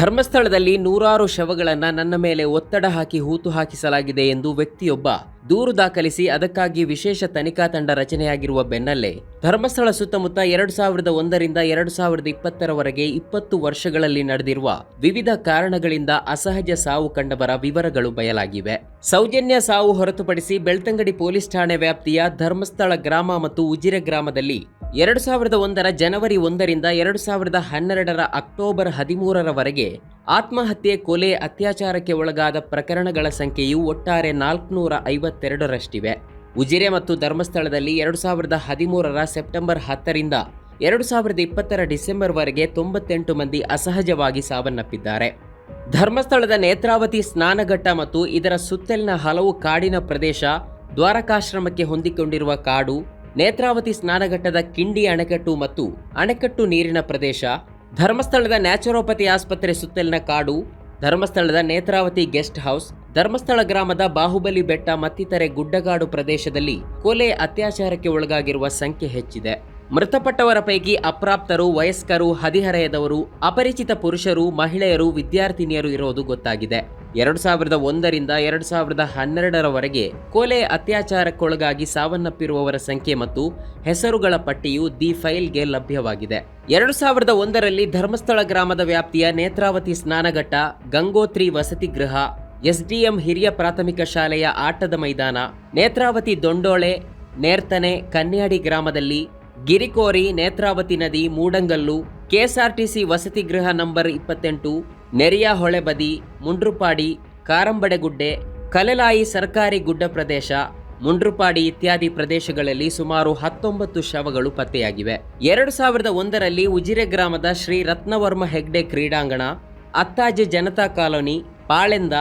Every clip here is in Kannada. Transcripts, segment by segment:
ಧರ್ಮಸ್ಥಳದಲ್ಲಿ ನೂರಾರು ಶವಗಳನ್ನು ನನ್ನ ಮೇಲೆ ಒತ್ತಡ ಹಾಕಿ ಹೂತು ಹಾಕಿಸಲಾಗಿದೆ ಎಂದು ವ್ಯಕ್ತಿಯೊಬ್ಬ ದೂರು ದಾಖಲಿಸಿ ಅದಕ್ಕಾಗಿ ವಿಶೇಷ ತನಿಖಾ ತಂಡ ರಚನೆಯಾಗಿರುವ ಬೆನ್ನಲ್ಲೇ ಧರ್ಮಸ್ಥಳ ಸುತ್ತಮುತ್ತ ಎರಡು ಸಾವಿರದ ಒಂದರಿಂದ ಎರಡು ಸಾವಿರದ ಇಪ್ಪತ್ತರವರೆಗೆ ಇಪ್ಪತ್ತು ವರ್ಷಗಳಲ್ಲಿ ನಡೆದಿರುವ ವಿವಿಧ ಕಾರಣಗಳಿಂದ ಅಸಹಜ ಸಾವು ಕಂಡವರ ವಿವರಗಳು ಬಯಲಾಗಿವೆ. ಸೌಜನ್ಯ ಸಾವು ಹೊರತುಪಡಿಸಿ ಬೆಳ್ತಂಗಡಿ ಪೊಲೀಸ್ ಠಾಣೆ ವ್ಯಾಪ್ತಿಯ ಧರ್ಮಸ್ಥಳ ಗ್ರಾಮ ಮತ್ತು ಉಜಿರೆ ಗ್ರಾಮದಲ್ಲಿ ಎರಡು ಸಾವಿರದ ಒಂದರ ಜನವರಿ ಒಂದರಿಂದ ಎರಡು ಸಾವಿರದ ಹನ್ನೆರಡರ ಅಕ್ಟೋಬರ್ ಹದಿಮೂರರವರೆಗೆ ಆತ್ಮಹತ್ಯೆ, ಕೊಲೆ, ಅತ್ಯಾಚಾರಕ್ಕೆ ಒಳಗಾದ ಪ್ರಕರಣಗಳ ಸಂಖ್ಯೆಯು ಒಟ್ಟಾರೆ ನಾಲ್ಕುನೂರ ಐವತ್ತೆರಡರಷ್ಟಿವೆ ಉಜಿರೆ ಮತ್ತು ಧರ್ಮಸ್ಥಳದಲ್ಲಿ ಎರಡು ಸಾವಿರದ ಹದಿಮೂರರ ಸೆಪ್ಟೆಂಬರ್ ಹತ್ತರಿಂದ ಎರಡು ಸಾವಿರದ ಇಪ್ಪತ್ತರ ಡಿಸೆಂಬರ್ವರೆಗೆ ತೊಂಬತ್ತೆಂಟು ಮಂದಿ ಅಸಹಜವಾಗಿ ಸಾವನ್ನಪ್ಪಿದ್ದಾರೆ. ಧರ್ಮಸ್ಥಳದ ನೇತ್ರಾವತಿ ಸ್ನಾನಘಟ್ಟ ಮತ್ತು ಇದರ ಸುತ್ತಲಿನ ಹಲವು ಕಾಡಿನ ಪ್ರದೇಶ ದ್ವಾರಕಾಶ್ರಮಕ್ಕೆ ಹೊಂದಿಕೊಂಡಿರುವ ಕಾಡು ನೇತ್ರಾವತಿ ಸ್ನಾನಘಟ್ಟದ ಕಿಂಡಿ ಅಣೆಕಟ್ಟು ಮತ್ತು ಅಣೆಕಟ್ಟು ನೀರಿನ ಪ್ರದೇಶ, ಧರ್ಮಸ್ಥಳದ ನ್ಯಾಚುರೋಪತಿ ಆಸ್ಪತ್ರೆ ಸುತ್ತಲಿನ ಕಾಡು, ಧರ್ಮಸ್ಥಳದ ನೇತ್ರಾವತಿ ಗೆಸ್ಟ್ ಹೌಸ್, ಧರ್ಮಸ್ಥಳ ಗ್ರಾಮದ ಬಾಹುಬಲಿ ಬೆಟ್ಟ ಮತ್ತಿತರೆ ಗುಡ್ಡಗಾಡು ಪ್ರದೇಶದಲ್ಲಿ ಕೊಲೆ ಅತ್ಯಾಚಾರಕ್ಕೆ ಒಳಗಾಗಿರುವ ಸಂಖ್ಯೆ ಹೆಚ್ಚಿದೆ. ಮೃತಪಟ್ಟವರ ಪೈಕಿ ಅಪ್ರಾಪ್ತರು, ವಯಸ್ಕರು, ಹದಿಹರೆಯದವರು, ಅಪರಿಚಿತ ಪುರುಷರು, ಮಹಿಳೆಯರು, ವಿದ್ಯಾರ್ಥಿನಿಯರು ಇರೋದು ಗೊತ್ತಾಗಿದೆ. ಎರಡು ಸಾವಿರದ ಒಂದರಿಂದ ಎರಡು ಸಾವಿರದ ಹನ್ನೆರಡರವರೆಗೆ ಕೊಲೆ ಅತ್ಯಾಚಾರಕ್ಕೊಳಗಾಗಿ ಸಾವನ್ನಪ್ಪಿರುವವರ ಸಂಖ್ಯೆ ಮತ್ತು ಹೆಸರುಗಳ ಪಟ್ಟಿಯು ದಿ ಫೈಲ್ಗೆ ಲಭ್ಯವಾಗಿದೆ. ಎರಡು ಸಾವಿರದ ಒಂದರಲ್ಲಿ ಧರ್ಮಸ್ಥಳ ಗ್ರಾಮದ ವ್ಯಾಪ್ತಿಯ ನೇತ್ರಾವತಿ ಸ್ನಾನಘಟ್ಟ ಗಂಗೋತ್ರಿ ವಸತಿ ಗೃಹ, ಎಸ್ಡಿಎಂ ಹಿರಿಯ ಪ್ರಾಥಮಿಕ ಶಾಲೆಯ ಆಟದ ಮೈದಾನ, ನೇತ್ರಾವತಿ ದೊಂಡೋಳೆ, ನೇರ್ತನೆ, ಕನ್ಯಾಡಿ ಗ್ರಾಮದಲ್ಲಿ ಗಿರಿಕೋರಿ, ನೇತ್ರಾವತಿ ನದಿ, ಮೂಡಂಗಲ್ಲು, ಕೆಎಸ್ಆರ್ಟಿಸಿ ವಸತಿ ಗೃಹ ನಂಬರ್ ಇಪ್ಪತ್ತೆಂಟು ನೆರಿಯ ಹೊಳೆಬದಿ ಮುಂಡ್ರುಪಾಡಿ, ಕಾರಂಬಡೆಗುಡ್ಡೆ, ಕಲೆಲಾಯಿ ಸರ್ಕಾರಿ ಗುಡ್ಡ ಪ್ರದೇಶ, ಮುಂಡ್ರುಪಾಡಿ ಇತ್ಯಾದಿ ಪ್ರದೇಶಗಳಲ್ಲಿ ಸುಮಾರು ಹತ್ತೊಂಬತ್ತು ಶವಗಳು ಪತ್ತೆಯಾಗಿವೆ. ಎರಡು ಸಾವಿರದ ಒಂದರಲ್ಲಿ ಉಜಿರೆ ಗ್ರಾಮದ ಶ್ರೀ ರತ್ನವರ್ಮ ಹೆಗ್ಡೆ ಕ್ರೀಡಾಂಗಣ, ಅತ್ತಾಜೆ ಜನತಾ ಕಾಲೋನಿ, ಪಾಳೆಂದ,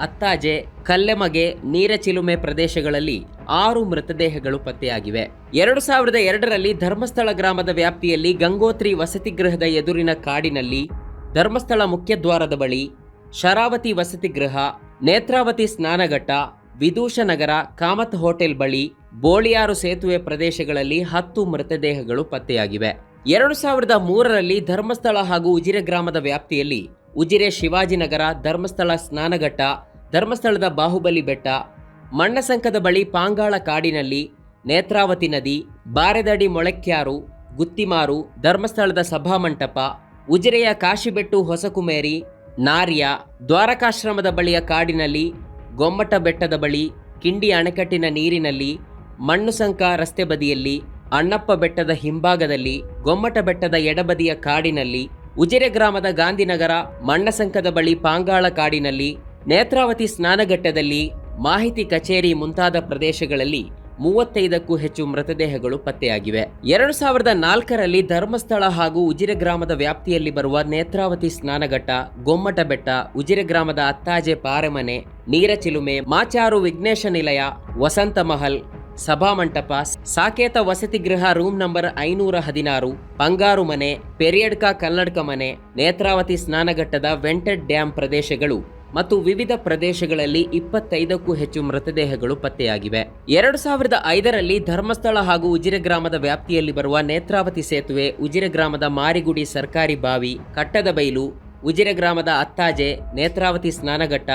ಅತ್ತಾಜೆ, ಕಲ್ಲೆಮಗೆ, ನೀರಚಿಲುಮೆ ಪ್ರದೇಶಗಳಲ್ಲಿ ಆರು ಮೃತದೇಹಗಳು ಪತ್ತೆಯಾಗಿವೆ. ಎರಡು ಸಾವಿರದ ಎರಡರಲ್ಲಿ ಧರ್ಮಸ್ಥಳ ಗ್ರಾಮದ ವ್ಯಾಪ್ತಿಯಲ್ಲಿ ಗಂಗೋತ್ರಿ ವಸತಿ ಗೃಹದ ಎದುರಿನ ಕಾಡಿನಲ್ಲಿ ಧರ್ಮಸ್ಥಳ ಮುಖ್ಯದ್ವಾರದ ಬಳಿ ಶರಾವತಿ ವಸತಿ ಗೃಹ, ನೇತ್ರಾವತಿ ಸ್ನಾನಘಟ್ಟ ವಿದೂಷ ನಗರ ಕಾಮತ್ ಹೋಟೆಲ್ ಬಳಿ ಬೋಳಿಯಾರು ಸೇತುವೆ ಪ್ರದೇಶಗಳಲ್ಲಿ ಹತ್ತು ಮೃತದೇಹಗಳು ಪತ್ತೆಯಾಗಿವೆ. ಎರಡು ಸಾವಿರದ ಮೂರರಲ್ಲಿ ಧರ್ಮಸ್ಥಳ ಹಾಗೂ ಉಜಿರೆ ಗ್ರಾಮದ ವ್ಯಾಪ್ತಿಯಲ್ಲಿ ಉಜಿರೆ ಶಿವಾಜಿನಗರ, ಧರ್ಮಸ್ಥಳ ಸ್ನಾನಘಟ್ಟ, ಧರ್ಮಸ್ಥಳದ ಬಾಹುಬಲಿ ಬೆಟ್ಟ, ಮಣ್ಣಸಂಕದ ಬಳಿ ಪಾಂಗಾಳ ಕಾಡಿನಲ್ಲಿ ನೇತ್ರಾವತಿ ನದಿ, ಬಾರೆದಡಿ ಮೊಳಕ್ಯಾರು, ಗುತ್ತಿಮಾರು, ಧರ್ಮಸ್ಥಳದ ಸಭಾಮಂಟಪ ಉಜಿರೆಯ ಕಾಶಿಬೆಟ್ಟು ಹೊಸಕುಮೇರಿ, ನಾರ್ಯ, ದ್ವಾರಕಾಶ್ರಮದ ಬಳಿಯ ಕಾಡಿನಲ್ಲಿ, ಗೊಮ್ಮಟ ಬೆಟ್ಟದ ಬಳಿ, ಕಿಂಡಿ ಅಣೆಕಟ್ಟಿನ ನೀರಿನಲ್ಲಿ ಮಣ್ಣುಸಂಕ ರಸ್ತೆ ಬದಿಯಲ್ಲಿ, ಅಣ್ಣಪ್ಪ ಬೆಟ್ಟದ ಹಿಂಭಾಗದಲ್ಲಿ, ಗೊಮ್ಮಟ ಬೆಟ್ಟದ ಎಡಬದಿಯ ಕಾಡಿನಲ್ಲಿ, ಉಜಿರೆ ಗ್ರಾಮದ ಗಾಂಧಿನಗರ ಮಣ್ಣಸಂಕದ ಬಳಿ ಪಾಂಗಾಳ ಕಾಡಿನಲ್ಲಿ, ನೇತ್ರಾವತಿ ಸ್ನಾನಘಟ್ಟದಲ್ಲಿ ಮಾಹಿತಿ ಕಚೇರಿ ಮುಂತಾದ ಪ್ರದೇಶಗಳಲ್ಲಿ ಮೂವತ್ತೈದಕ್ಕೂ ಹೆಚ್ಚು ಮೃತದೇಹಗಳು ಪತ್ತೆಯಾಗಿವೆ. ಎರಡು ಸಾವಿರದ ನಾಲ್ಕರಲ್ಲಿ ಧರ್ಮಸ್ಥಳ ಹಾಗೂ ಉಜಿರೆ ಗ್ರಾಮದ ವ್ಯಾಪ್ತಿಯಲ್ಲಿ ಬರುವ ನೇತ್ರಾವತಿ ಸ್ನಾನಘಟ್ಟ, ಗೊಮ್ಮಟ ಬೆಟ್ಟ, ಉಜಿರೆ ಗ್ರಾಮದ ಅತ್ತಾಜೆ ಪಾರೆಮನೆ ನೀರಚಿಲುಮೆ ಮಾಚಾರು ವಿಘ್ನೇಶ ನಿಲಯ, ವಸಂತ ಮಹಲ್ ಸಭಾಮಂಟಪ ಸಾಕೇತ ವಸತಿ ಗೃಹ ರೂಮ್ ನಂಬರ್ ಐನೂರ ಹದಿನಾರು, ಬಂಗಾರು ಮನೆ, ಪೆರಿಯಡ್ಕ ಕನ್ನಡಕ ಮನೆ, ನೇತ್ರಾವತಿ ಸ್ನಾನಘಟ್ಟದ ವೆಂಟೆಡ್ ಡ್ಯಾಂ ಪ್ರದೇಶಗಳು. ಮತ್ತು ವಿವಿಧ ಪ್ರದೇಶಗಳಲ್ಲಿ ಇಪ್ಪತ್ತೈದಕ್ಕೂ ಹೆಚ್ಚು ಮೃತದೇಹಗಳು ಪತ್ತೆಯಾಗಿವೆ. ಎರಡು ಸಾವಿರದ ಐದರಲ್ಲಿ ಧರ್ಮಸ್ಥಳ ಹಾಗೂ ಉಜಿರೆ ಗ್ರಾಮದ ವ್ಯಾಪ್ತಿಯಲ್ಲಿ ಬರುವ ನೇತ್ರಾವತಿ ಸೇತುವೆ, ಉಜಿರೆ ಗ್ರಾಮದ ಮಾರಿಗುಡಿ ಸರ್ಕಾರಿ ಬಾವಿ, ಕಟ್ಟದ ಬೈಲು, ಉಜಿರೆ ಗ್ರಾಮದ ಅತ್ತಾಜೆ, ನೇತ್ರಾವತಿ ಸ್ನಾನಘಟ್ಟ,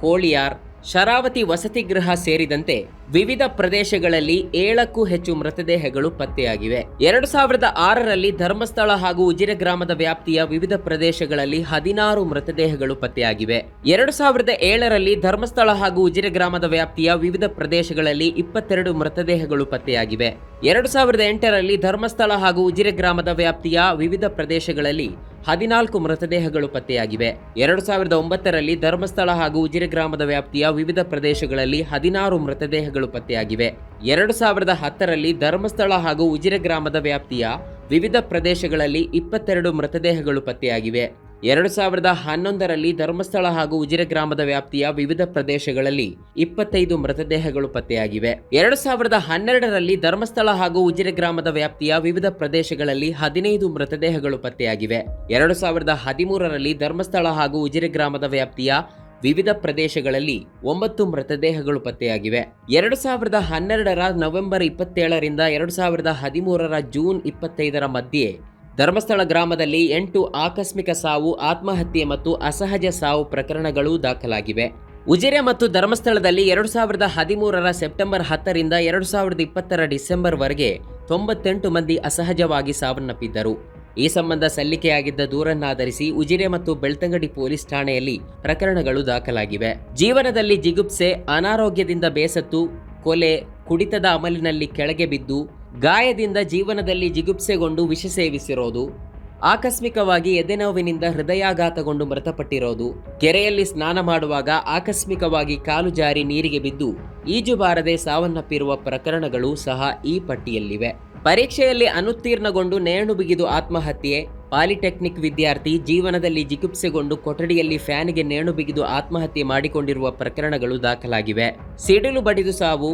ಕೋಳಿಯಾರ್, ಶರಾವತಿ ವಸತಿ ಗೃಹ ಸೇರಿದಂತೆ ವಿವಿಧ ಪ್ರದೇಶಗಳಲ್ಲಿ ಏಳಕ್ಕೂ ಹೆಚ್ಚು ಮೃತದೇಹಗಳು ಪತ್ತೆಯಾಗಿವೆ. ಎರಡು ಸಾವಿರದ ಆರರಲ್ಲಿ ಧರ್ಮಸ್ಥಳ ಹಾಗೂ ಉಜಿರೆ ಗ್ರಾಮದ ವ್ಯಾಪ್ತಿಯ ವಿವಿಧ ಪ್ರದೇಶಗಳಲ್ಲಿ ಹದಿನಾರು ಮೃತದೇಹಗಳು ಪತ್ತೆಯಾಗಿವೆ. ಎರಡು ಸಾವಿರದ ಏಳರಲ್ಲಿ ಧರ್ಮಸ್ಥಳ ಹಾಗೂ ಉಜಿರೆ ಗ್ರಾಮದ ವ್ಯಾಪ್ತಿಯ ವಿವಿಧ ಪ್ರದೇಶಗಳಲ್ಲಿ ಇಪ್ಪತ್ತೆರಡು ಮೃತದೇಹಗಳು ಪತ್ತೆಯಾಗಿವೆ. ಎರಡು ಸಾವಿರದ ಎಂಟರಲ್ಲಿ ಧರ್ಮಸ್ಥಳ ಹಾಗೂ ಉಜಿರೆ ಗ್ರಾಮದ ವ್ಯಾಪ್ತಿಯ ವಿವಿಧ ಪ್ರದೇಶಗಳಲ್ಲಿ ಹದಿನಾಲ್ಕು ಮೃತದೇಹಗಳು ಪತ್ತೆಯಾಗಿವೆ. ಎರಡು ಸಾವಿರದ ಒಂಬತ್ತರಲ್ಲಿ ಧರ್ಮಸ್ಥಳ ಹಾಗೂ ಉಜಿರೆ ಗ್ರಾಮದ ವ್ಯಾಪ್ತಿಯ ವಿವಿಧ ಪ್ರದೇಶಗಳಲ್ಲಿ ಹದಿನಾರು ಮೃತದೇಹಗಳು ಪತ್ತೆಯಾಗಿವೆ. ಎರಡು ಸಾವಿರದ ಹತ್ತರಲ್ಲಿ ಧರ್ಮಸ್ಥಳ ಹಾಗೂ ಉಜಿರೆ ಗ್ರಾಮದ ವ್ಯಾಪ್ತಿಯ ವಿವಿಧ ಪ್ರದೇಶಗಳಲ್ಲಿ ಇಪ್ಪತ್ತೆರಡು ಮೃತದೇಹಗಳು ಪತ್ತೆಯಾಗಿವೆ. ಎರಡು ಸಾವಿರದ ಹನ್ನೊಂದರಲ್ಲಿ ಧರ್ಮಸ್ಥಳ ಹಾಗೂ ಉಜಿರೆ ಗ್ರಾಮದ ವ್ಯಾಪ್ತಿಯ ವಿವಿಧ ಪ್ರದೇಶಗಳಲ್ಲಿ ಇಪ್ಪತ್ತೈದು ಮೃತದೇಹಗಳು ಪತ್ತೆಯಾಗಿವೆ. ಎರಡು ಸಾವಿರದ ಹನ್ನೆರಡರಲ್ಲಿ ಧರ್ಮಸ್ಥಳ ಹಾಗೂ ಉಜಿರೆ ಗ್ರಾಮದ ವ್ಯಾಪ್ತಿಯ ವಿವಿಧ ಪ್ರದೇಶಗಳಲ್ಲಿ ಹದಿನೈದು ಮೃತದೇಹಗಳು ಪತ್ತೆಯಾಗಿವೆ. ಎರಡು ಸಾವಿರದ ಹದಿಮೂರರಲ್ಲಿ ಧರ್ಮಸ್ಥಳ ಹಾಗೂ ಉಜಿರೆ ಗ್ರಾಮದ ವ್ಯಾಪ್ತಿಯ ವಿವಿಧ ಪ್ರದೇಶಗಳಲ್ಲಿ ಒಂಬತ್ತು ಮೃತದೇಹಗಳು ಪತ್ತೆಯಾಗಿವೆ. ಎರಡು ಸಾವಿರದ ಹನ್ನೆರಡರ ನವೆಂಬರ್ ಇಪ್ಪತ್ತೇಳರಿಂದ ಎರಡು ಸಾವಿರದ ಹದಿಮೂರರ ಜೂನ್ ಇಪ್ಪತ್ತೈದರ ಮಧ್ಯೆ ಧರ್ಮಸ್ಥಳ ಗ್ರಾಮದಲ್ಲಿ ಎಂಟು ಆಕಸ್ಮಿಕ ಸಾವು, ಆತ್ಮಹತ್ಯೆ ಮತ್ತು ಅಸಹಜ ಸಾವು ಪ್ರಕರಣಗಳು ದಾಖಲಾಗಿವೆ. ಉಜಿರೆ ಮತ್ತು ಧರ್ಮಸ್ಥಳದಲ್ಲಿ ಎರಡು ಸಾವಿರದ ಹದಿಮೂರರ ಸೆಪ್ಟೆಂಬರ್ ಹತ್ತರಿಂದ ಎರಡು ಸಾವಿರದ ಇಪ್ಪತ್ತರ ಡಿಸೆಂಬರ್ವರೆಗೆ ತೊಂಬತ್ತೆಂಟು ಮಂದಿ ಅಸಹಜವಾಗಿ ಸಾವನ್ನಪ್ಪಿದ್ದರು. ಈ ಸಂಬಂಧ ಸಲ್ಲಿಕೆಯಾಗಿದ್ದ ದೂರನ್ನಾಧರಿಸಿ ಉಜಿರೆ ಮತ್ತು ಬೆಳ್ತಂಗಡಿ ಪೊಲೀಸ್ ಠಾಣೆಯಲ್ಲಿ ಪ್ರಕರಣಗಳು ದಾಖಲಾಗಿವೆ. ಜೀವನದಲ್ಲಿ ಜಿಗುಪ್ಸೆ, ಅನಾರೋಗ್ಯದಿಂದ ಬೇಸತ್ತು, ಕೊಲೆ, ಕುಡಿತದ ಅಮಲಿನಲ್ಲಿ ಕೆಳಗೆ ಬಿದ್ದು, ಗಾಯದಿಂದ ಜೀವನದಲ್ಲಿ ಜಿಗುಪ್ಸೆಗೊಂಡು ವಿಷ ಸೇವಿಸಿರೋದು, ಆಕಸ್ಮಿಕವಾಗಿ ಎದೆನೋವಿನಿಂದ ಹೃದಯಾಘಾತಗೊಂಡು ಮೃತಪಟ್ಟಿರೋದು, ಕೆರೆಯಲ್ಲಿ ಸ್ನಾನ ಮಾಡುವಾಗ ಆಕಸ್ಮಿಕವಾಗಿ ಕಾಲು ಜಾರಿ ನೀರಿಗೆ ಬಿದ್ದು, ಈಜು ಬಾರದೆ ಸಾವನ್ನಪ್ಪಿರುವ ಪ್ರಕರಣಗಳು ಸಹ ಈ ಪಟ್ಟಿಯಲ್ಲಿವೆ. ಪರೀಕ್ಷೆಯಲ್ಲಿ ಅನುತ್ತೀರ್ಣಗೊಂಡು ನೇಣು ಬಿಗಿದು ಆತ್ಮಹತ್ಯೆ. ಪಾಲಿಟೆಕ್ನಿಕ್ ವಿದ್ಯಾರ್ಥಿ ಜೀವನದಲ್ಲಿ ಜಿಗುಪ್ಸೆಗೊಂಡು ಕೊಠಡಿಯಲ್ಲಿ ಫ್ಯಾನ್ಗೆ ನೇಣು ಬಿಗಿದು ಆತ್ಮಹತ್ಯೆ ಮಾಡಿಕೊಂಡಿರುವ ಪ್ರಕರಣಗಳು ದಾಖಲಾಗಿವೆ. ಸಿಡಿಲು ಬಡಿದು ಸಾವು.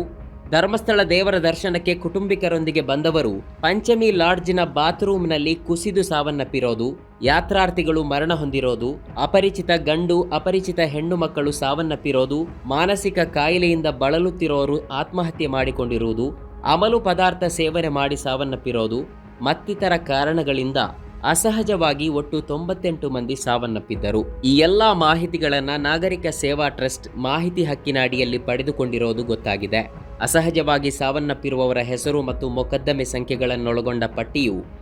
ಧರ್ಮಸ್ಥಳ ದೇವರ ದರ್ಶನಕ್ಕೆ ಕುಟುಂಬಿಕರೊಂದಿಗೆ ಬಂದವರು ಪಂಚಮಿ ಲಾಡ್ಜಿನ ಬಾತ್ರೂಮ್ನಲ್ಲಿ ಕುಸಿದು ಸಾವನ್ನಪ್ಪಿರೋದು. ಯಾತ್ರಾರ್ಥಿಗಳು ಮರಣ ಹೊಂದಿರೋದು. ಅಪರಿಚಿತ ಗಂಡು, ಅಪರಿಚಿತ ಹೆಣ್ಣು ಮಕ್ಕಳು ಸಾವನ್ನಪ್ಪಿರೋದು. ಮಾನಸಿಕ ಕಾಯಿಲೆಯಿಂದ ಬಳಲುತ್ತಿರೋರು ಆತ್ಮಹತ್ಯೆ ಮಾಡಿಕೊಂಡಿರುವುದು. ಅಮಲು ಪದಾರ್ಥ ಸೇವನೆ ಮಾಡಿ ಸಾವನ್ನಪ್ಪಿರೋದು ಮತ್ತಿತರ ಕಾರಣಗಳಿಂದ ಅಸಹಜವಾಗಿ ಒಟ್ಟು ತೊಂಬತ್ತೆಂಟು ಮಂದಿ ಸಾವನ್ನಪ್ಪಿದ್ದರು. ಈ ಎಲ್ಲ ಮಾಹಿತಿಗಳನ್ನು ನಾಗರಿಕ ಸೇವಾ ಟ್ರಸ್ಟ್ ಮಾಹಿತಿ ಹಕ್ಕಿನ ಅಡಿಯಲ್ಲಿ ಪಡೆದುಕೊಂಡಿರೋದು ಗೊತ್ತಾಗಿದೆ. ಅಸಹಜವಾಗಿ ಸಾವನ್ನಪ್ಪಿರುವವರ ಹೆಸರು ಮತ್ತು ಮೊಕದ್ದಮೆ ಸಂಖ್ಯೆಗಳನ್ನೊಳಗೊಂಡ ಪಟ್ಟಿಯು